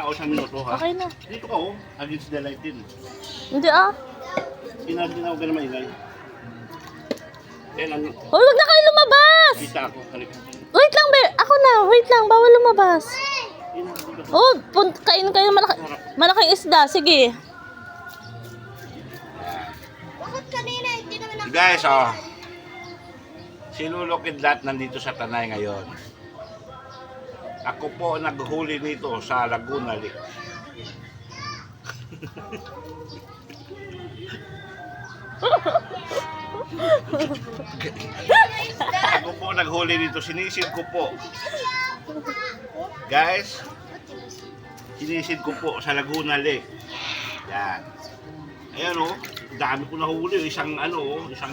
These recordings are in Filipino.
Ah, o isang minuto ha. Okay na. Dito ka oh, against the light din. Hindi ah. Pinaginaw ka na maingay. Yan ang Huwag na kayo lumabas! kita ako. Halika. Wait lang, be. Ako na. Wait lang. Bawal lumabas. Oh, pun kain kayo malaki, malaking isda. Sige. Bakit kanina hindi naman ako... Guys, oh. Si Lolo Kidlat nandito sa Tanay ngayon. Ako po naghuli nito sa Laguna Lake. Ako po naghuli dito, sinisid ko po. Guys, sinisid ko po sa Laguna Lake. Yan. Ayan o, dami ko nahuli. Isang ano, oh, isang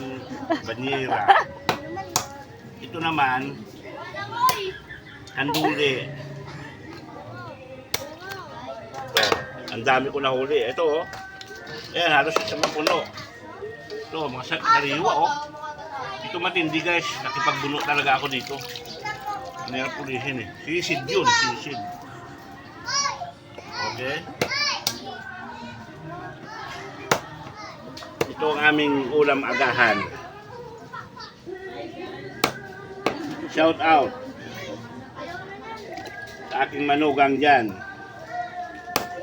banyera. Ito naman, kanduli. Ito, ang dami ko nahuli. Ito oh, ayan, halos isang puno. Ito, mga sa kariwa oh. Ito matindi guys, nakipagbuno talaga ako dito. Mayroon pulihin eh. Sisid yun, sisid. Okay? Ito ang aming ulam agahan. Shout out sa aking manugang dyan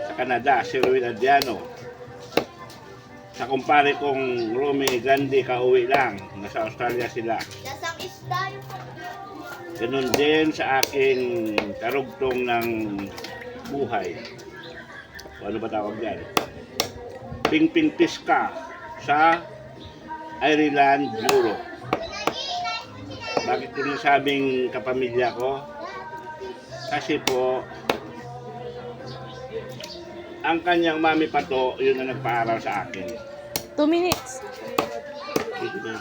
sa Canada, si Ruel Adriano. Sa kumpare kong Romy Grande, kauwi lang. Nasa Australia sila. Lasang isda yung... Ganun din sa aking karugtong ng buhay. O ano ba tawag yan? Pingping Piska sa Ireland, Europe. Bakit ko nasabing kapamilya ko? Kasi po, ang kanyang mami pato, yun ang nagpaaral sa akin. Two minutes. Sige na.